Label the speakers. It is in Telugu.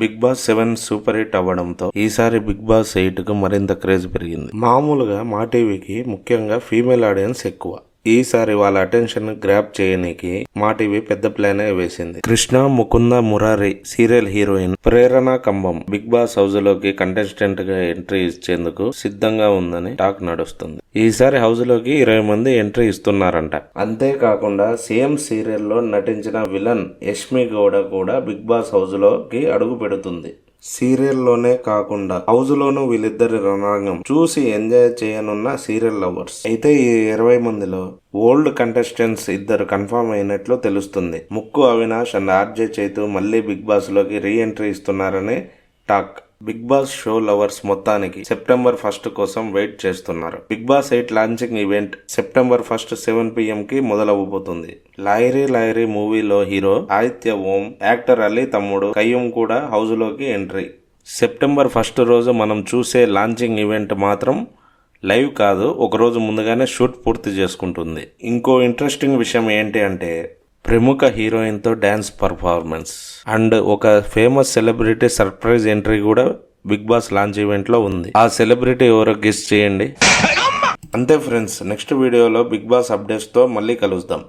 Speaker 1: Bigg Boss seven super hit అవ్వడంతో ఈసారి బిగ్ బాస్ ఎయిట్కు మరింత క్రేజ్ పెరిగింది. మామూలుగా మా టీవీకి ముఖ్యంగా ఫీమేల్ ఆడియన్స్ ఎక్కువ. ఈసారి వాళ్ళ అటెన్షన్ గ్రాప్ చేయనీకి మా టీవీ పెద్ద ప్లానే వేసింది. Krishna Mukunda Murari serial heroine Prerana Kambam Bigg Boss హౌస్లోకి కంటెస్టెంట్గా ఎంట్రీ ఇచ్చేందుకు సిద్ధంగా ఉందని టాక్ నడుస్తుంది. ఈసారి హౌస్లోకి ఇరవై మంది ఎంట్రీ ఇస్తున్నారంట. అంతేకాకుండా సేమ్ సీరియల్లో నటించిన విలన్ యష్మి గౌడ కూడా బిగ్ బాస్ హౌస్లోకి అడుగు పెడుతుంది. సీరియల్లోనే కాకుండా హౌస్ లోను వీళ్ళిద్దరి రణాంగం చూసి ఎంజాయ్ చేయనున్న సీరియల్ లవర్స్. అయితే ఈ ఇరవై మందిలో ఓల్డ్ కంటెస్టెంట్స్ ఇద్దరు కన్ఫర్మ్ అయినట్లు తెలుస్తుంది. ముక్కు అవినాష్ అండ్ ఆర్జే చైతు మళ్ళీ బిగ్ బాస్లోకి రీ ఎంట్రీ ఇస్తున్నారని talk. Bigg Boss show lovers మొత్తానికి సెప్టెంబర్ ఫస్ట్ కోసం వెయిట్ చేస్తున్నారు. Bigg Boss eight launching event September first seven PM కి మొదలవబోతుంది లాయరీ లాయరీ మూవీలో హీరో ఆదిత్య ఓం యాక్టర్ అలీ తమ్ముడు కయ్యం కూడా హౌస్లోకి ఎంట్రీ. సెప్టెంబర్ ఫస్ట్ రోజు మనం చూసే లాంచింగ్ ఈవెంట్ మాత్రం లైవ్ కాదు ఒక రోజు ముందుగానే షూట్ పూర్తి చేసుకుంటుంది. ఇంకో ఇంట్రెస్టింగ్ విషయం ఏంటి అంటే ప్రముఖ హీరోయిన్తో డ్యాన్స్ పర్ఫార్మెన్స్. అండ్ ఒక ఫేమస్ సెలబ్రిటీ సర్ప్రైజ్ ఎంట్రీ కూడా బిగ్ బాస్ లాంచ్ ఈవెంట్లో ఉంది. ఆ సెలబ్రిటీ ఎవరో గెస్ట్ చేయండి. అంతే ఫ్రెండ్స్ నెక్స్ట్ వీడియోలో బిగ్ బాస్ అప్డేట్స్తో మళ్ళీ కలుద్దాం.